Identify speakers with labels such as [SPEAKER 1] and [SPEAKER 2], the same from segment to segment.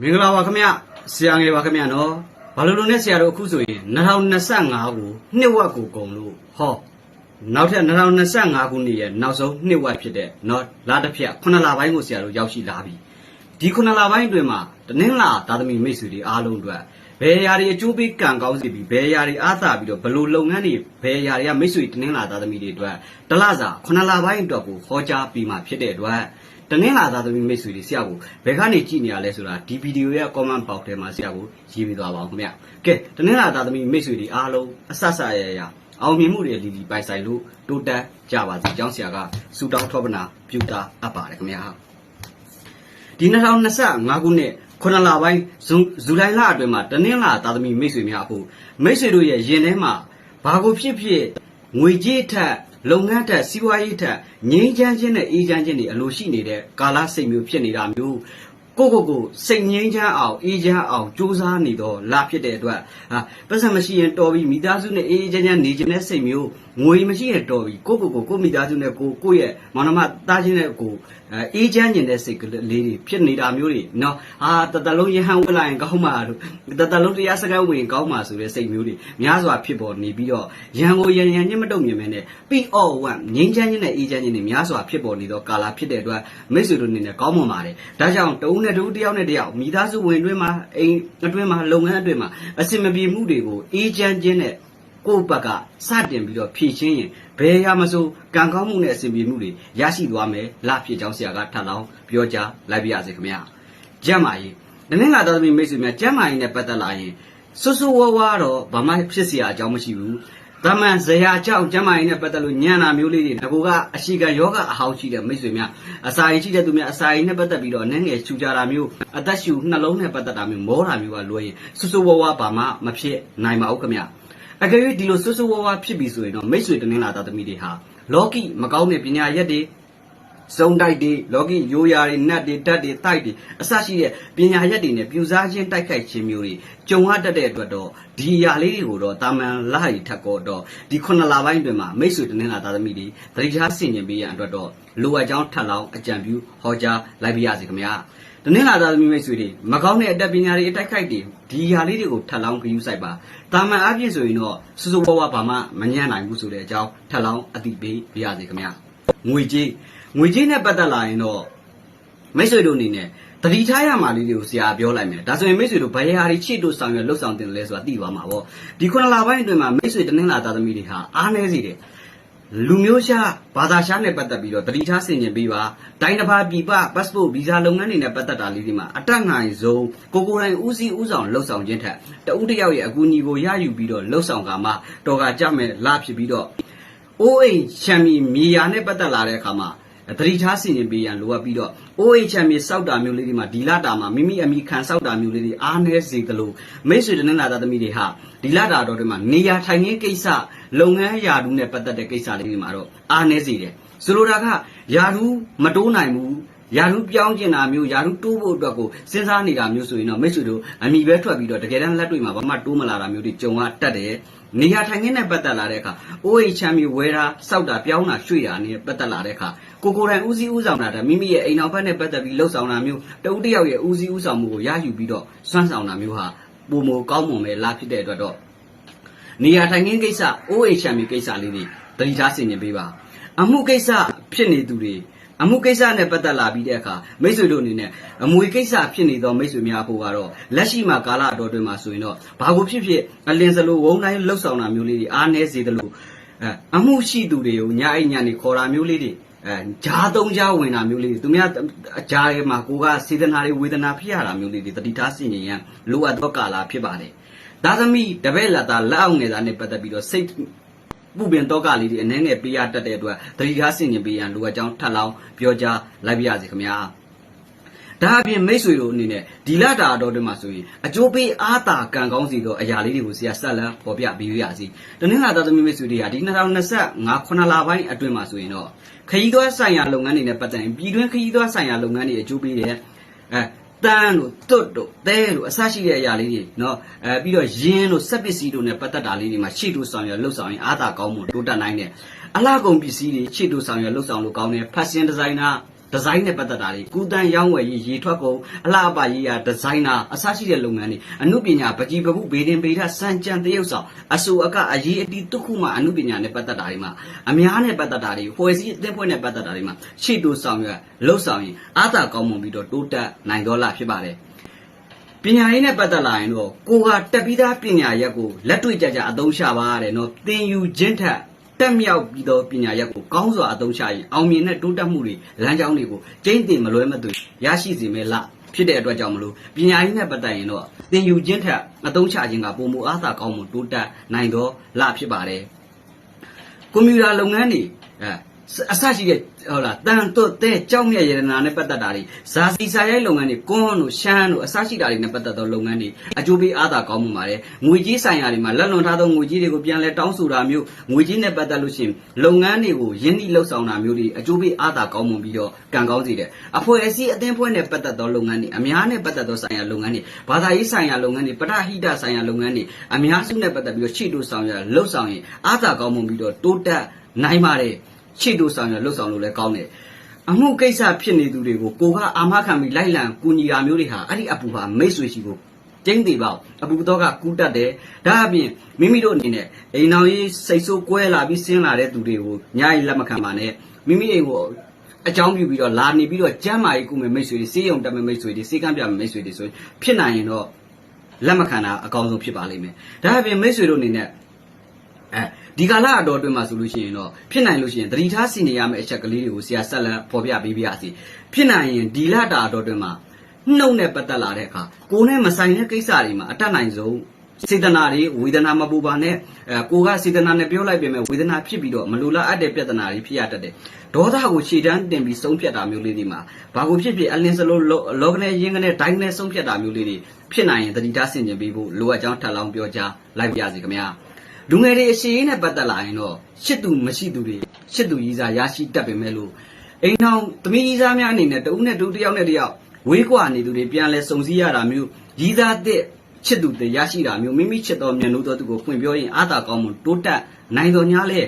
[SPEAKER 1] မင်္ဂလာပါခင်ဗျဆရာငယ်ပါခင်ဗျနော်ဘာလို့လို့နဲ့ဆရာတို့အခုဆိုရင်2025ကိုနှစ်ဝက်ကိုကုန်လို့ဟောနောက်ထပ်2025ခုနှစ်ရဲ့နောက်ဆုံးနှစ်ဝက်ဖြစ်တဲ့နော်လာတစ်ဖြတ်9လပိုင်းကိုဆရာတို့ရောက်ရှိလာပြီဒီ9လပိုင်းအတွင်းမှာတနင်္လာသာသမီမိတ်ဆွေတွေအားလုံးအတွက်ဘယ်အရာတွေအကျိုးပေးကံကောင်းစေပြီးဘယ်အရာတွေအားသာပြီးတော့ဘယ်လိုလုပ်ငန်းတွေဘယ်အရာတွေကမိတ်ဆွေတနင်္လာသာသမီတွေအတွက်တစ်လစာ9လပိုင်းအတွက်ကိုဟောကြားပြီးမှဖြစ်တဲ့အတွက် တနင်္လာသားသမီးမိတ်ဆွေတွေဆရာကိုဘယ်ကနေကြည့်နေရလဲဆိုတာဒီဗီဒီယိုရဲ့ comment box ထဲမှာဆရာကိုရေးပေးသွားပါအောင်ခင်ဗျ။ကဲတနင်္လာသားသမီးမိတ်ဆွေတွေအားလုံးအဆဆရရရအောင်မြင်မှုတွေလီလီပိုင်ဆိုင်လို့တိုးတက်ကြပါစေ။ကျောင်းဆရာကစူတောင်းထောပနာပြုတာအပ်ပါတယ်ခင်ဗျာ။ဒီ2025ခုနှစ်ခုနလပိုင်းဇူဇူလိုင်လအတွင်းမှာတနင်္လာသားသမီးမိတ်ဆွေများအခုမိတ်ဆွေတို့ရဲ့ရင်ထဲမှာဘာကိုဖြစ်ဖြစ်ငွေကြေးထက် လုပ်ငန်းထက်စီးပွားရေးထက်ငြိမ်းချမ်းခြင်းနဲ့အေးချမ်းခြင်းတွေအလိုရှိနေတဲ့ကာလစိတ်မျိုးဖြစ်နေတာမျိုးကိုကိုကိုစိတ်ငြိမ်းချမ်းအောင်အေးချမ်းအောင်ကြိုးစားနေတော့လာဖြစ်တဲ့အတွက်ဟာပတ်စံမရှိရင်တော်ပြီမိသားစုနဲ့အေးအေးချမ်းချမ်းနေခြင်းတဲ့စိတ်မျိုး ငွေမရှိရင်တော်ပြီကိုကိုကိုကိုမိသားစုနဲ့ကိုကိုရဲ့မောင်နှမသားချင်းနဲ့ကိုအေးချမ်းခြင်းတဲ့စိတ်ကလေးတွေဖြစ်နေတာမျိုးတွေနော်ဟာတတလုံးရဟန်းဝင်လာရင်ကောင်းမှာတို့တတလုံးတရားစကားဝင်ကောင်းမှာဆိုတဲ့စိတ်မျိုးတွေများစွာဖြစ်ပေါ်နေပြီးတော့ရန်ကိုရန်ရန်ချင်းမတုံမြင်မဲနဲ့ပြီးအော်ဝမ်ငြိမ်းချမ်းခြင်းနဲ့အေးချမ်းခြင်းတွေများစွာဖြစ်ပေါ်နေတော့ကာလာဖြစ်တဲ့အတွက်မိတ်ဆွေတို့အနေနဲ့ကောင်းမွန်ပါတယ်ဒါကြောင့်တဦးနဲ့တဦးတယောက်နဲ့တယောက်မိသားစုဝင်အတွင်းမှာအိမ်အတွင်းမှာလုပ်ငန်းအတွင်းမှာအစင်မပြေမှုတွေကိုအေးချမ်းခြင်းနဲ့ ကိုယ့်ဘက်ကစတင်ပြီးတော့ဖြည့်ချင်းရင်ဘယ်ရမစိုးကံကောင်းမှုနဲ့အစဉ်ပြေမှုတွေရရှိသွားမယ်လဖြစ်ကြောင်းဆရာကထပ်လောင်းပြောကြားလိုက်ပါရစေခင်ဗျာကျမ်းမာရေးနည်းနည်းလာတော်သမီးမိတ်ဆွေများကျမ်းမာရေးနဲ့ပတ်သက်လာရင်ဆွဆူဝါးဝါတော့ဘာမှဖြစ်เสียအကြောင်းမရှိဘူးတမန်ဇရာကြောင့်ကျမ်းမာရေးနဲ့ပတ်သက်လို့ညံနာမျိုးလေးတွေငကိုကအရှိကယောဂအဟောင်းရှိတဲ့မိတ်ဆွေများအစာရင်ရှိတဲ့သူများအစာရင်နဲ့ပတ်သက်ပြီးတော့နည်းငယ်ချူကြတာမျိုးအသက်ရှူနှလုံးနဲ့ပတ်သက်တာမျိုးမောတာမျိုးကလွယ်ရင်ဆွဆူဝါးဝါဘာမှမဖြစ်နိုင်ပါဘူးခင်ဗျာ အကယ်၍ဒီလိုဆွဆူဝါးဝါဖြစ်ပြီဆိုရင်တော့မိတ်ဆွေတင်းလာသားသမီးတွေဟာလောကီမကောင်းတဲ့ပညာရက်တွေစုံတိုက်တွေလောကီရိုးရာတွေနတ်တွေဓာတ်တွေတိုက်တွေအစရှိတဲ့ပညာရက်တွေနဲ့ပြူစားခြင်းတိုက်ခိုက်ခြင်းမျိုးတွေကြုံရတတ်တဲ့အတွက်တော့ဒီအရာလေးတွေကိုတော့တာမန်လာရီထက်ကောတော့ဒီခုနှစ်လပိုင်းအတွင်းမှာမိတ်ဆွေတင်းလာသားသမီးတွေသတိထားဆင်ခြင်ပေးရန်အတွက်တော့လိုအပ်ကြောင်းထပ်လောင်းအကြံပြုဟောကြားလိုက်ပါရစေခင်ဗျာ တနင်္လာသားသမီးမိတ်ဆွေတွေမကောင်းတဲ့အတတ်ပညာတွေအတိုက်ခိုက်တွေဒီအရာလေးတွေကိုထပ်လောင်းကြည့်စိုက်ပါတာမန်အပြည့်ဆိုရင်တော့စူစူဝါးဝါဘာမှမညံ့နိုင်ဘူးဆိုတဲ့အကြောင်းထပ်လောင်းအသိပေးပါရစေခင်ဗျာငွေကြေးငွေကြေးနဲ့ပတ်သက်လာရင်တော့မိတ်ဆွေတို့အနေနဲ့တတိထားရမှာလေးတွေကိုဆရာပြောလိုက်မယ်ဒါဆိုရင်မိတ်ဆွေတို့ဘယ်ဟာတွေချစ်တို့ဆောင်ရွက်လှုပ်ဆောင်တင်တယ်လဲဆိုတာသိသွားမှာပေါ့ဒီခုနလပိုင်းအတွင်းမှာမိတ်ဆွေတနင်္လာသားသမီးတွေဟာအားနည်းစေတယ် လူမျိုးရှားဘာသာရှားနဲ့ပတ်သက်ပြီးတော့တတိထားဆင်ခြင်ပေးပါတိုင်းတစ်ပါးပြည်ပ passport visa လုပ်ငန်းတွေနဲ့ပတ်သက်တာလေးတွေမှာအတက်နိုင်ဆုံးကိုကိုယ်တိုင်ဦးစီးဦးဆောင်လှုပ်ဆောင်ခြင်းထက်တဦးတစ်ယောက်ရဲ့အကူအညီကိုရယူပြီးတော့လှုပ်ဆောင်ကမှတော်ကကြမယ်လာဖြစ်ပြီးတော့အိုးအိမ်ချမ်းမီမြေယာနဲ့ပတ်သက်လာတဲ့အခါမှာ တတိထားဆင်ခြင်ပေးရန်လိုအပ်ပြီးတော့အိုးအိမ်ချမ်းမီစောက်တာမျိုးလေးတွေမှာဒီလာတာမှာမိမိအမိခံစောက်တာမျိုးလေးတွေအားနည်းစေသလိုမိတ်ဆွေတနင်္လာသားသမီးတွေဟာဒီလာတာတော့တွေမှာနေရာထိုင်ခင်းကိစ္စလုပ်ငန်းယာတူနဲ့ပတ်သက်တဲ့ကိစ္စလေးတွေမှာတော့အားနည်းစေတယ်ဆိုလိုတာကယာတူမတိုးနိုင်ဘူးယာရုပြောင်းကျင်တာမျိုးယာရုတိုးဖို့အတွက်ကိုစဉ်းစားနေတာမျိုးဆိုရင်တော့မိတ်ဆွေတို့အမိပဲထွက်ပြီးတော့တကယ်တမ်းလက်တွေ့မှာဘာမှတိုးမလာတာမျိုးတွေကြုံရတတ်တယ် နေရာထိုင်ခင်းနဲ့ပတ်သက်လာတဲ့အခါအိုးအိမ်ချမ်းမြေဝဲတာစောက်တာပြောင်းတာရွှေ့တာနဲ့ပတ်သက်လာတဲ့အခါကိုကိုယ်တိုင်ဦးစီးဦးဆောင်တာဒါမိမိရဲ့အိမ်အောင်ဘက်နဲ့ပတ်သက်ပြီးလှုပ်ဆောင်တာမျိုးတဦးတစ်ယောက်ရဲ့ဦးစီးဦးဆောင်မှုကိုရယူပြီးတော့စွမ်းဆောင်တာမျိုးဟာပုံမကောင်းမွန်ပဲလားဖြစ်တဲ့အတွက်တော့နေရာထိုင်ခင်းကိစ္စအိုးအိမ်ချမ်းမြေကိစ္စလေးတွေတတိထားဆင်ခြင်ပေးပါအမှုကိစ္စဖြစ်နေသူတွေ အမှုကိစ္စနဲ့ပတ်သက်လာပြီးတဲ့အခါမိတ်ဆွေတို့အနေနဲ့အမွေကိစ္စဖြစ်နေသောမိတ်ဆွေများဖို့ကတော့လက်ရှိမှာကာလအတော်တွင်မှာဆိုရင်တော့ဘာကိုဖြစ်ဖြစ်အလင်းစလိုဝုံတိုင်းလှုပ်ဆောင်တာမျိုးလေးတွေအားနည်းစေသလိုအဲအမှုရှိသူတွေကိုညအိညနေခေါ်တာမျိုးလေးတွေအဲဂျားသုံးဂျားဝင်တာမျိုးလေးတွေသူများအကြားထဲမှာကိုကစေတနာတွေဝေဒနာဖြစ်ရတာမျိုးလေးတွေတတိထားဆင်ញင်ရန်လိုအပ်သောကာလဖြစ်ပါတယ်ဒါသမီးတပည့်လက်သားလက်အောင်ငယ်သားနဲ့ပတ်သက်ပြီးတော့စိတ် ပူပင်တော့ကလေးတွေအနှဲငယ်ပေးရတတ်တဲ့အတွက်တတိထားဆင်ញင်ပေးရန်လိုအပ်ကြောင်းထပ်လောင်းပြောကြားလိုက်ပါရစေခင်ဗျာဒါအပြင်မိတ်ဆွေတို့အနေနဲ့ဒီလတာတော်တွေမှာဆိုရင်အကျိုးပေးအားတာကံကောင်းစီသောအရာလေးတွေကိုဆရာဆက်လန်းပေါ်ပြပေးရစီတနင်္လာသားသမီးမိတ်ဆွေတွေကဒီ2025ခုနှစ်လပိုင်းအတွင်းမှာဆိုရင်တော့ခရီးသွားဆိုင်ရာလုပ်ငန်းတွေနဲ့ပတ်သက်ရင်ပြည်တွင်းခရီးသွားဆိုင်ရာလုပ်ငန်းတွေအကျိုးပေးတယ်အဲ တန်းတို့တွတ်တို့သဲတို့အစရှိတဲ့အရာလေးတွေနော်အဲပြီးတော့ယင်းတို့စက်ပစ္စည်းတို့နဲ့ပတ်သက်တာလေးတွေမှာရှေ့တို့ဆောင်ရလှုပ်ဆောင်ရင်အာသာကောင်းမှုတိုးတက်နိုင်တယ်အလှကုန်ပစ္စည်းတွေရှေ့တို့ဆောင်ရလှုပ်ဆောင်လို့ကောင်းတယ်ဖက်ရှင်ဒီဇိုင်နာ ဒီဇိုင်းနဲ့ပတ်သက်တာတွေကုတန်းရောင်းဝယ်ရေးရေထွက်ကုန်အလားအပရေးရာဒီဇိုင်နာအစရှိတဲ့လုပ်ငန်းတွေအမှုပညာပကြီးပပုဘေဒင်ပေထစံကြံတရုပ်ဆောင်အဆူအကအရေးအတီးတစ်ခုမှအမှုပညာနဲ့ပတ်သက်တာတွေမှာအများနဲ့ပတ်သက်တာတွေဖွဲ့စည်းအသင်းဖွဲ့နဲ့ပတ်သက်တာတွေမှာရှေ့တိုးဆောင်ရွက်လှုပ်ဆောင်ရင်အားသာကောင်းမွန်ပြီးတော့တိုးတက်နိုင်တော်လာဖြစ်ပါတယ်ပညာရေးနဲ့ပတ်သက်လာရင်တော့ကိုဟာတက်ပြီးသားပညာရက်ကိုလက်တွေ့ကြကြအသုံးချပါရတယ်နော်သင်ယူခြင်းထက် တက်မြောက်ပြီးတော့ပညာရက်ကိုကောင်းစွာအသုံးချရင်အောင်မြင်တဲ့တိုးတက်မှုတွေလမ်းကြောင်းတွေကိုကျင့်တင်မလွဲမသွေရရှိစေမယ်လားဖြစ်တဲ့အတွက်ကြောင့်မလို့ပညာရေးနဲ့ပတ်သက်ရင်တော့သင်ယူခြင်းထက်အသုံးချခြင်းကပုံမူအားသာကောင်းမှုတိုးတက်နိုင်တော့လားဖြစ်ပါတယ်ကွန်ပျူတာလုပ်ငန်းတွေအဲ အစရှိတဲ့ဟုတ်လားတန်တွတ်တဲ့ကြောက်မြတ်ရတနာနဲ့ပတ်သက်တာတွေဇာစီစာရိုက်လုပ်ငန်းတွေကွန်းတို့ရှမ်းတို့အစရှိတာတွေနဲ့ပတ်သက်သောလုပ်ငန်းတွေအကျိုးပေးအားသာကောင်းမှုပါတယ်ငွေကြီးဆိုင်ရာတွေမှာလက်လွန်ထားသောငွေကြီးတွေကိုပြန်လဲတောင်းဆိုတာမျိုးငွေကြီးနဲ့ပတ်သက်လို့ရှိရင်လုပ်ငန်းတွေကိုရင်းနှီးလှုပ်ဆောင်တာမျိုးတွေအကျိုးပေးအားသာကောင်းမှုပြီးတော့ကံကောင်းစေတယ်အဖွဲ့အစည်းအသင်းဖွဲ့နဲ့ပတ်သက်သောလုပ်ငန်းတွေအများနဲ့ပတ်သက်သောဆိုင်ရာလုပ်ငန်းတွေဘာသာရေးဆိုင်ရာလုပ်ငန်းတွေပထဟိတဆိုင်ရာလုပ်ငန်းတွေအများစုနဲ့ပတ်သက်ပြီးတော့ရှေ့တိုးဆောင်ရလှုပ်ဆောင်ရင်အားသာကောင်းမှုပြီးတော့တိုးတက်နိုင်ပါတယ် ရှေ့တို့ဆောင်ရလှုပ်ဆောင်လို့လည်းကောင်းတယ်အမှုကိစ္စဖြစ်နေသူတွေကိုကိုကအာမခံပြီးလိုက်လံကူညီတာမျိုးတွေဟာအဲ့ဒီအပူဟာမိတ်ဆွေရှိကိုကျင်းသေးပေါ့အပူတော့ကကူးတတ်တယ်ဒါအပြင်မိမိတို့အနေနဲ့အိမ်တော်ကြီးစိတ်ဆိုးကွဲလာပြီးဆင်းလာတဲ့သူတွေကိုညာရီလက်မခံပါနဲ့မိမိအိမ်ကိုအကြောင်းပြုပြီးတော့လာနေပြီးတော့ကျမ်းမာရေးကုမယ်မိတ်ဆွေတွေစေးရုံတက်မဲ့မိတ်ဆွေတွေစေကမ်းပြမဲ့မိတ်ဆွေတွေဆိုရင်ဖြစ်နိုင်ရင်တော့လက်မခံတာအကောင်းဆုံးဖြစ်ပါလိမ့်မယ်ဒါအပြင်မိတ်ဆွေတို့အနေနဲ့အဲ ဒီကာလအတော်အတွင်းမှာဆိုလို့ရှိရင်တော့ဖြစ်နိုင်လို့ရှိရင်သတိထားစီနေရမယ့်အချက်ကလေးတွေကိုဆရာဆက်လက်ဖော်ပြပေးပြစီဖြစ်နိုင်ရင်ဒီလတာအတော်အတွင်းမှာနှုတ်နဲ့ပတ်သက်လာတဲ့အခါကိုယ်နဲ့မဆိုင်တဲ့ကိစ္စတွေမှာအတတ်နိုင်ဆုံးစေတနာတွေဝေဒနာမပူပါနဲ့အဲကိုကစေတနာနဲ့ပြောလိုက်ပြင်မဲ့ဝေဒနာဖြစ်ပြီးတော့မလိုလားအပ်တဲ့ပြဿနာတွေဖြစ်ရတတ်တယ်ဒေါသကိုရှေ့တန်းတင်ပြီးဆုံးဖြတ်တာမျိုးလေးတွေမှာဘာကိုဖြစ်ဖြစ်အလင်းစလုံးလောကနေရင်းကနေဒိုင်းကနေဆုံးဖြတ်တာမျိုးလေးတွေဖြစ်နိုင်ရင်သတိထားဆင်ခြင်ပေးဖို့လိုအပ်ကြောင်းထပ်လောင်းပြောကြားလိုက်ပါရစေခင်ဗျာ လူငယ်တွေအရှိရေးနဲ့ပတ်သက်လာရင်တော့ရှစ်သူမရှိသူတွေရှစ်သူကြီးစားရရှိတတ်ပေမဲ့လို့အိမ်ထောင်သမီးကြီးစားများအနေနဲ့တဦးနဲ့တူတစ်ယောက်နဲ့တစ်ယောက်ဝေးကွာနေသူတွေပြန်လဲစုံစည်းရတာမျိုးကြီးစားတဲ့ချစ်သူတွေရရှိတာမျိုးမိမိချစ်တော်မြတ်လို့တော်သူကိုဖွင့်ပြောရင်အာသာကောင်းမှုတိုးတက်နိုင်တော်ညာလေ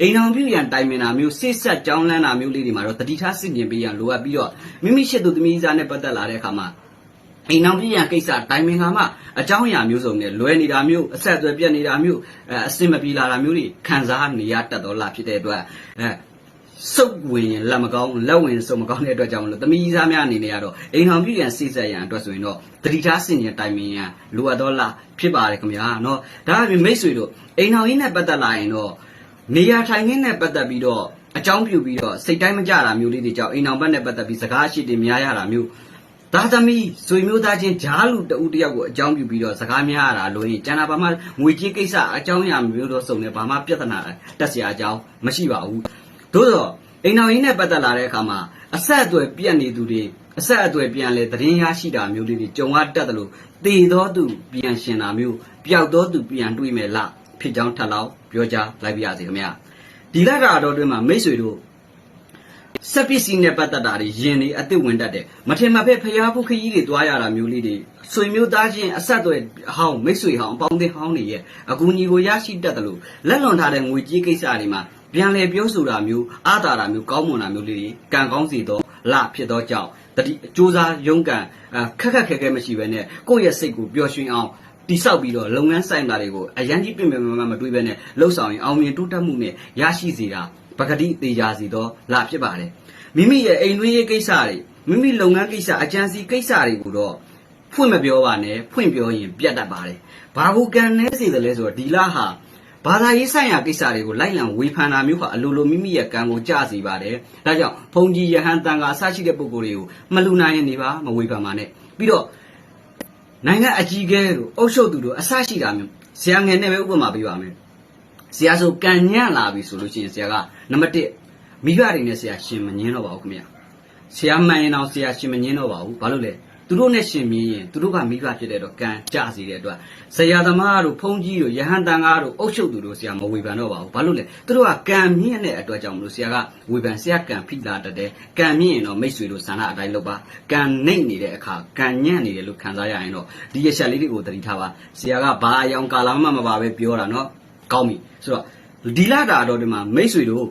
[SPEAKER 1] အိမ်ထောင်ပြုရန်တိုင်ပင်တာမျိုးစိတ်ဆက်ကြောင်းလန်းတာမျိုးလေးတွေမှာတော့တတိထားစစ်မြင်ပေးရန်လိုအပ်ပြီးတော့မိမိရှစ်သူသမီးကြီးစားနဲ့ပတ်သက်လာတဲ့အခါမှာ အိမ်အောင်ပြည်ရန်ကိစ္စတိုင်ပင်ကမှအကြောင်းအရာမျိုးစုံနဲ့လွဲနေတာမျိုးအဆက်အသွယ်ပြတ်နေတာမျိုးအဲအစင်မပြေလာတာမျိုးတွေခံစားနေရတတ်တော့လားဖြစ်တဲ့အတွက်အဲစုပ်ဝင်ရင်လက်မကောင်းလက်ဝင်စုပ်မကောင်းတဲ့အတွက်ကြောင့်မလို့သမီးကြီးစားများအနေနဲ့ကတော့အိမ်အောင်ပြည်ရန်စိတ်ဆက်ရန်အတွက်ဆိုရင်တော့တတိထားစင်ရင်တိုင်ပင်ရန်လိုအပ်တော့လားဖြစ်ပါတယ်ခင်ဗျာနော်ဒါအပြင်မိတ်ဆွေတို့အိမ်အောင်ကြီးနဲ့ပတ်သက်လာရင်တော့နေရာထိုင်ခင်းနဲ့ပတ်သက်ပြီးတော့အကြောင်းပြုပြီးတော့စိတ်တိုင်းမကြတာမျိုးလေးတွေကြောင့်အိမ်အောင်ဘက်နဲ့ပတ်သက်ပြီးစကားအရှိတွေများရတာမျိုး သားသမီးဆွေမျိုးသားချင်းဂျားလူတဦးတယောက်ကိုအကြောင်းပြုပြီးတော့စကားများရတာလို့ရင်ကျန်တာဘာမှငွေကြေးကိစ္စအကြောင်းအရာမျိုးတော့စုံနေဘာမှပြဿနာတက်စရာအကြောင်းမရှိပါဘူးသို့တော့အိမ်တော်ရင်းနဲ့ပတ်သက်လာတဲ့အခါမှာအဆက်အသွယ်ပြတ်နေသူတွေအဆက်အသွယ်ပြန်လဲသတင်းရရှိတာမျိုးလေးတွေကြုံရတတ်တယ်လို့တည်သောသူပြန်ရှင်တာမျိုးပျောက်သောသူပြန်တွေ့မယ်လားဖြစ်ကြောင်းထပ်လောင်းပြောကြားလိုက်ပါရစေခင်ဗျာဒီလက်ရာတော်တွင်မှာမိတ်ဆွေတို့ စက်ပစ္စည်းနဲ့ပတ်သက်တာတွေယင်တွေအစ်စ်ဝင်တတ်တယ်မထင်မှတ်ဖက်ဖျားဖုတ်ခကြီးတွေတွားရတာမျိုးလေးတွေဆွေမျိုးသားချင်းအဆက်အသွယ်ဟောင်းမိတ်ဆွေဟောင်းအပေါင်းအသင်းဟောင်းတွေရဲ့အကူအညီကိုရရှိတတ်တယ်လို့လက်လွန်ထားတဲ့ငွေကြေးကိစ္စတွေမှာပြန်လည်ပြောဆိုတာမျိုးအားတာတာမျိုးကောင်းမွန်တာမျိုးလေးတွေကံကောင်းစီတော့လဖြစ်တော့ကြောင့်တတိစူးစားရုန်းကန်အခက်ခက်ခဲခဲမရှိဘဲနဲ့ကိုယ့်ရဲ့စိတ်ကိုပျော်ရွှင်အောင်တိဆောက်ပြီးတော့လုပ်ငန်းဆိုင်တာတွေကိုအရန်ကြီးပြင်ပြင်မမမတွေးဘဲနဲ့လှုပ်ဆောင်ရင်အောင်မြင်တိုးတက်မှုနဲ့ရရှိစေတာ ပကတိသေးကြစီတော့လာဖြစ်ပါတယ်မိမိရဲ့အိမ်တွင်းရေးကိစ္စတွေမိမိလုပ်ငန်းကိစ္စအကြံစီကိစ္စတွေကိုတော့ဖွင့်မပြောပါနဲ့ဖွင့်ပြောရင်ပြတ်တတ်ပါတယ်။ဘာကိုကန်နေစေတယ်လဲဆိုတော့ဒီလားဟာဘာသာရေးဆိုင်ရာကိစ္စတွေကိုလိုက်လံဝေဖန်တာမျိုးဟာအလိုလိုမိမိရဲ့ကံကိုကြားစေပါတယ်။ဒါကြောင့်ဘုံကြီးယဟန်တန်ကအစရှိတဲ့ပုံကိုယ်တွေကိုမလူနိုင်ရင်နေပါမဝေဖန်ပါနဲ့။ပြီးတော့နိုင်ငံအကြီးအကဲတို့အုပ်ချုပ်သူတို့အစရှိတာမျိုးဆရာငယ်နဲ့ပဲဥပမာပေးပါမယ်။ ဆရာဆိုကံညံ့လာပြီဆိုလို့ရှိရင်ဆရာကနံပါတ်1မိဘတွေနဲ့ဆရာရှင်မငင်းတော့ပါဘူးခင်ဗျာဆရာမှန်ရင်တော့ဆရာရှင်မငင်းတော့ပါဘူးဘာလို့လဲသူတို့နဲ့ရှင်မြင်းရင်သူတို့ကမိဘဖြစ်တဲ့တော့ကံကြစီတဲ့အတွက်ဆရာသမားတို့ဖုန်းကြီးတို့ယဟန်တန်ကားတို့အုပ်ချုပ်သူတို့ဆရာမဝေဖန်တော့ပါဘူးဘာလို့လဲသူတို့ကကံမြင့်တဲ့အတွက်ကြောင့်မလို့ဆရာကဝေဖန်ဆရာကံဖိလာတတ်တယ်ကံမြင့်ရင်တော့မိတ်ဆွေတို့ဆန္ဒအတိုင်းလုပ်ပါကံနှိမ့်နေတဲ့အခါကံညံ့နေတယ်လို့ခံစားရရင်တော့ဒီရချက်လေးတွေကိုသတိထားပါဆရာကဘာအယောင်ကာလမှမပါပဲပြောတာနော် ကောင်းပြီဆိုတော့ဒီလာတာတော့ဒီမှာမိတ်ဆွေတို့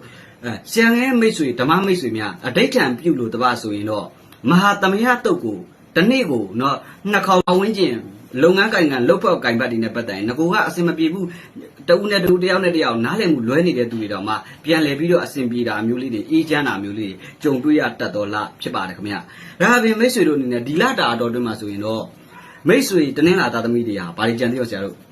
[SPEAKER 1] အဲဆရာငယ်မိတ်ဆွေဓမ္မမိတ်ဆွေများအဋိဋ္ဌံပြုလို့တပါဆိုရင်တော့မဟာသမယတုတ်ကိုတစ်နေ့ကိုနော်နှစ်ခေါင်ဝန်းကျင်လုပ်ငန်းကိုင်ကလှုပ်ဖောက်ကင်ပတ်တွေနဲ့ပတ်သက်ရင်ငကိုကအဆင်မပြေဘူးတဦးနဲ့တဦးတယောက်နဲ့တယောက်နားလည်မှုလွဲနေတဲ့သူတွေတော့မှပြန်လည်ပြီးတော့အဆင်ပြေတာမျိုးလေးတွေအေးချမ်းတာမျိုးလေးတွေကြုံတွေ့ရတတ်တော်လားဖြစ်ပါတယ်ခင်ဗျာဒါအပြင်မိတ်ဆွေတို့အနေနဲ့ဒီလတာတော်တွင်မှာဆိုရင်တော့မိတ်ဆွေတနင်္လာသားသမီးတွေဟာဘာတွေကြံသေးရောဆရာတို့အဲ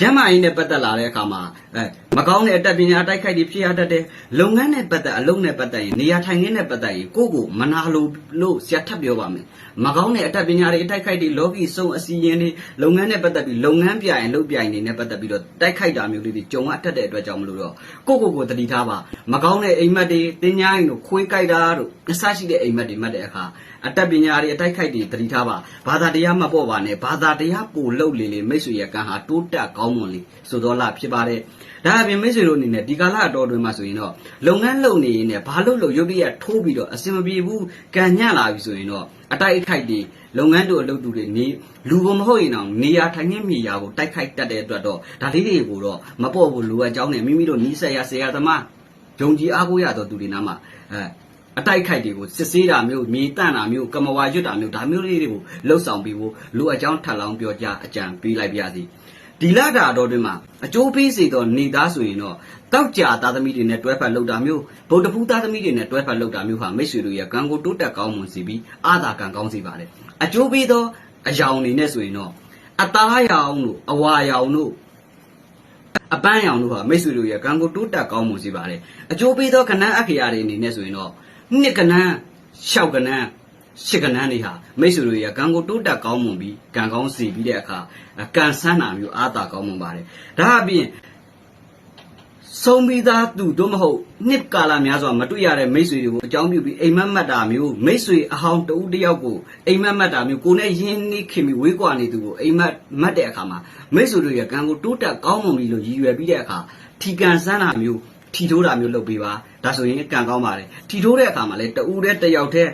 [SPEAKER 1] ကျမ်းမာရေးနဲ့ပတ်သက်လာတဲ့အခါမှာအဲ မကောင်းတဲ့အတတ်ပညာအတိုက်ခိုက်တွေဖြစ်ရတတ်တယ်လုပ်ငန်းနဲ့ပတ်သက်အလုပ်နဲ့ပတ်သက်ရင်နေရာထိုင်ခင်းနဲ့ပတ်သက်ရင်ကိုယ့်ကိုမနာလို့လို့ဆရာထပ်ပြောပါမယ်မကောင်းတဲ့အတတ်ပညာတွေအတိုက်ခိုက်တွေလောကီစုံအစီရင်တွေလုပ်ငန်းနဲ့ပတ်သက်ပြီးလုပ်ငန်းပြရင်လုပ်ပြရင်တွေနဲ့ပတ်သက်ပြီးတော့တိုက်ခိုက်တာမျိုးလေးတွေကြုံရတတ်တဲ့အတွက်ကြောင့်မလို့တော့ကိုယ့်ကိုယ်ကိုတတိထားပါမကောင်းတဲ့အိမ်မက်တွေတင်ညာရင်တို့ခွေးကြိုက်တာတို့အစရှိတဲ့အိမ်မက်တွေမှတ်တဲ့အခါအတတ်ပညာတွေအတိုက်ခိုက်တွေတတိထားပါဘာသာတရားမပေါ့ပါနဲ့ဘာသာတရားပို့လို့လေလေမိတ်ဆွေရဲ့ကံဟာတိုးတက်ကောင်းမွန်လေဆိုတော့လားဖြစ်ပါတယ် ဒါအပြင်မိတ်ဆွေတို့အနေနဲ့ဒီကာလအတော်တွင်မှာဆိုရင်တော့လုပ်ငန်းလုပ်နေရင်လည်းဘာလို့လို့ရုပ်ရည်ထိုးပြီးတော့အစင်မပြေဘူးကံညံ့လာပြီဆိုရင်တော့အတိုက်အခိုက်တွေလုပ်ငန်းတို့အလုပ်တူတွေနေလူကမဟုတ်ရင်တော့နေရာထိုင်ခင်းမြေယာကိုတိုက်ခိုက်တတ်တဲ့အတွက်တော့ဒါလေးတွေကိုတော့မပေါ့ဘူးလိုအပ်ကြောင်းနဲ့မိမိတို့နီးစပ်ရဆရာသမားဂျုံကြီးအားကိုးရတော့သူတွေနားမှာအဲအတိုက်ခိုက်တွေကိုစစ်ဆေးတာမျိုးမြေတန့်တာမျိုးကမဝါရွတ်တာမျိုးဒါမျိုးလေးတွေကိုလှုပ်ဆောင်ပြီးဖို့လူအကြောင်းထပ်လောင်းပြောကြအကြံပေးလိုက်ပါရစေ ဒီလတာတော်တွင်မှာအကျိုးပေးစေသောနေသားဆိုရင်တော့တောက်ကြသားသမီးတွေနဲ့တွဲဖက်လုပ်တာမျိုးဗုဒ္ဓဖူးသားသမီးတွေနဲ့တွဲဖက်လုပ်တာမျိုးဟာမိတ်ဆွေတို့ရဲ့ကံကိုတိုးတက်ကောင်းမွန်စေပြီးအာသာကံကောင်းစေပါတယ်အကျိုးပေးသောအယောင်အနေနဲ့ဆိုရင်တော့အသားရောင်တို့အဝါရောင်တို့အပန်းရောင်တို့ဟာမိတ်ဆွေတို့ရဲ့ကံကိုတိုးတက်ကောင်းမွန်စေပါတယ်အကျိုးပေးသောကဏ္ဍအခရာတွေအနေနဲ့ဆိုရင်တော့နှစ်ကဏ္ဍရှောက်ကဏ္ဍ ရှစ်ကဏ္ဍတွေဟာမိတ်ဆွေတို့ရဲ့ကံကိုတိုးတက်ကောင်းမွန်ပြီးကံကောင်းစေပြီးတဲ့အခါကံဆန်းတာမျိုးအားသာကောင်းမွန်ပါတယ်ဒါအပြင်ဆုံးပြီးသားသူတို့မဟုတ်နှစ်ကာလများစွာမတွေ့ရတဲ့မိတ်ဆွေတွေကိုအကြောင်းပြုပြီးအိမ်မက်မက်တာမျိုးမိတ်ဆွေအဟောင်းတဦးတစ်ယောက်ကိုအိမ်မက်မက်တာမျိုးကိုယ်နဲ့ရင်းနှီးခင်ပြီးဝေးကွာနေသူကိုအိမ်မက်မက်တဲ့အခါမှာမိတ်ဆွေတို့ရဲ့ကံကိုတိုးတက်ကောင်းမွန်ပြီလို့ရည်ရွယ်ပြီးတဲ့အခါထီကန်ဆန်းတာမျိုးထီထိုးတာမျိုးလုပ်ပေးပါဒါဆိုရင်ကံကောင်းပါတယ်ထီထိုးတဲ့အခါမှာလည်းတဦးတည်းတစ်ယောက်တည်း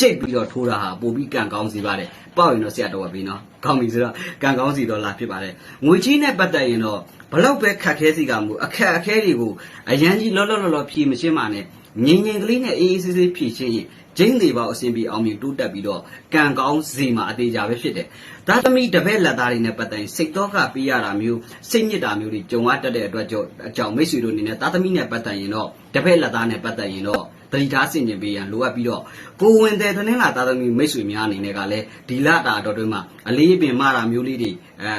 [SPEAKER 1] ကြိတ်ပြီးတော့ထိုးတာဟာပိုပြီးကံကောင်းစီပါတယ်ပေါ့ရင်တော့ဆရာတော်ပဲပြီးနော်ကောင်းပြီဆိုတော့ကံကောင်းစီတော့လာဖြစ်ပါတယ်ငွေကြီးနဲ့ပတ်သက်ရင်တော့ဘလောက်ပဲခက်ခဲစီကမှုအခက်အခဲတွေကိုအရန်ကြီးလောလောလောလောဖြေမရှင်းပါနဲ့ငြိမ်ငြိမ်ကလေးနဲ့အေးအေးဆေးဆေးဖြေရှင်းရင်ဂျင်းသေးပါအဆင်ပြေအောင်မြင်တိုးတက်ပြီးတော့ကံကောင်းစီမှာအသေးကြပဲဖြစ်တယ်ဒါသမီးတပည့်လက်သားတွေနဲ့ပတ်သက်ရင်စိတ်တော့ကပေးရတာမျိုးစိတ်ညစ်တာမျိုးတွေကြုံရတတ်တဲ့အတွက်ကြောင့်အကြောင်းမိတ်ဆွေတို့အနေနဲ့သားသမီးနဲ့ပတ်သက်ရင်တော့တပည့်လက်သားနဲ့ပတ်သက်ရင်တော့ တတိထားဆင်ကျင်ပေးရန်လိုအပ်ပြီးတော့ကိုဝင်တဲ့တနင်္လာသားသမီးမိတ်ဆွေများအနေနဲ့ကလည်းဒီလတာတော်တွင်မှာအလေးပင်မတာမျိုးလေးတွေအဲ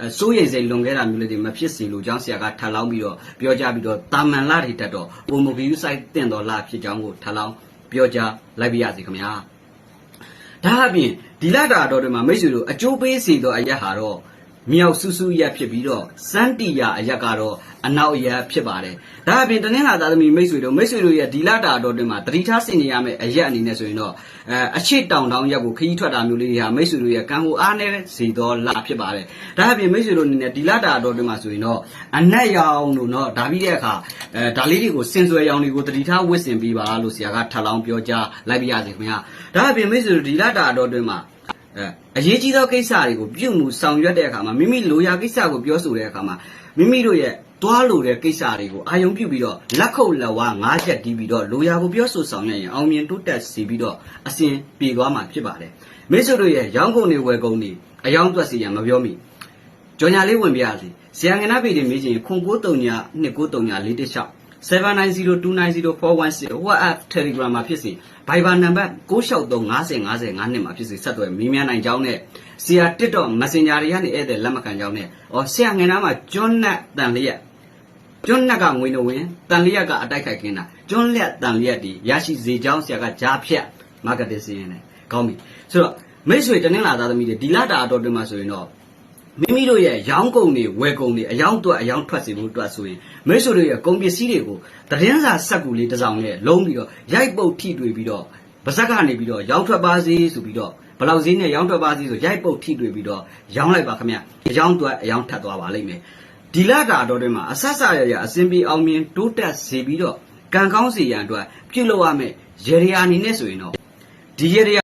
[SPEAKER 1] အဲစိုးရိမ်စိတ်လွန်ခဲ့တာမျိုးလေးတွေမဖြစ်စေလို့ကျောင်းဆရာကထပ်လောင်းပြီးတော့ပြောကြပြီးတော့တာမန်လာတွေတက်တော့ပုံမဂယူဆိုင်တင့်တော်လာဖြစ်ကြောင်းကိုထပ်လောင်းပြောကြလိုက်ပါရစေခင်ဗျာဒါအပြင်ဒီလတာတော်တွေမှာမိတ်ဆွေတို့အကျိုးပေးစီသောအရက်ဟာတော့မြောက်ဆူဆူရက်ဖြစ်ပြီးတော့စန်းတီယာအရက်ကတော့ အနောက်အရဖြစ်ပါတယ်။ဒါအပြင်တနင်္လာသားသမီးမိတ်ဆွေတို့မိတ်ဆွေတို့ရဲ့ဒီလာတာတော်တွင်မှာတတိထားစင်နေရမယ့်အရက်အနေနဲ့ဆိုရင်တော့အဲအချစ်တောင်တောင်ရက်ကိုခီးထွက်တာမျိုးလေးတွေဟာမိတ်ဆွေတို့ရဲ့ကံဟိုအားနဲ့စီတော်လာဖြစ်ပါတယ်။ဒါအပြင်မိတ်ဆွေတို့အနေနဲ့ဒီလာတာတော်တွင်မှာဆိုရင်တော့အနက်ရောင်တို့နော်ဒါပြီးတဲ့အခါအဲဒါလေးတွေကိုစင်စွယ်ရောင်တွေကိုတတိထားဝစ်စင်ပြီးပါလို့ဆရာကထပ်လောင်းပြောကြားလိုက်ပြရစီခင်ဗျာ။ဒါအပြင်မိတ်ဆွေတို့ဒီလာတာတော်တွင်မှာအရေးကြီးသောကိစ္စတွေကိုပြုမှုဆောင်ရွက်တဲ့အခါမှာမိမိလိုရာကိစ္စကိုပြောဆိုတဲ့အခါမှာမိမိတို့ရဲ့ တွားလိုတဲ့ကိစ္စတွေကိုအာယုံပြုပြီးတော့လက်ခုပ်လက်ဝါးငါးချက်တီးပြီးတော့လိုရာကိုပြောဆိုဆောင်ရွက်ရင်အောင်မြင်တိုးတက်စေပြီးတော့အစဉ်ပြေသွားမှာဖြစ်ပါတယ်မိတ်ဆွေတို့ရဲ့ရောင်းကုန်တွေဝယ်ကုန်တွေအယောင်းသွက်စီရန်မပြောမိကြော်ညာလေးဝင်ပြရစီဇယံငနာပေတွေမေးချင်ခွန်93ည2939 416 790290416 WhatsApp Telegram မှာဖြစ်စီ Viber နံပါတ်6635050နဲ့မှာဖြစ်စီဆက်သွယ်မေးမြန်းနိုင်ကြောင်းနဲ့ဆရာ TikTok Messenger တွေကနေဧည့်သည်လက်မခံကြောင်းနဲ့ဩဆရာငယ်နာမှာကျွန်းနတ်တန်လျက် ကျွန်းနတ်ကငွေနှဝင်တန်လျက်ကအတိုက်ခိုက်ခင်းတာကျွန်းလက်တန်လျက်ဒီရရှိစေကြောင်းဆရာကကြားဖြတ် marketing စီးရင်တယ်ကောင်းပြီဆိုတော့မိတ်ဆွေတနင်္လာသားသမီးတွေဒီလတာအတော်တွင်မှာဆိုရင်တော့မိမိတို့ရဲ့ရောင်းကုန်တွေဝယ်ကုန်တွေအယောင်းတွက်အယောင်းထွက်စေဖို့အတွက်ဆိုရင်မိတ်ဆွေတို့ရဲ့ကုန်ပစ္စည်းတွေကိုသတင်းစာစက်ကူလေးတစ်စောင်နဲ့လုံးပြီးတော့ရိုက်ပုတ်ထိတွေ့ပြီးတော့ဗစက်ကနေပြီးတော့ရောင်းထွက်ပါစေဆိုပြီးတော့ဘယ်လောက်ဈေးနဲ့ရောင်းထွက်ပါစေဆိုရိုက်ပုတ်ထိတွေ့ပြီးတော့ရောင်းလိုက်ပါခင်ဗျအယောင်းတွက်အယောင်းထပ်သွားပါလိမ့်မယ် ဒီလတာတော်တွေမှာအဆက်ဆက်ရရအစဉ်ပြေအောင်မြင်တိုးတက်စေပြီးတော့ကံကောင်းစေရန်အတွက်ပြုလုပ်ရမယ်ရေရာအနေနဲ့ဆိုရင်တော့ဒီရေရာ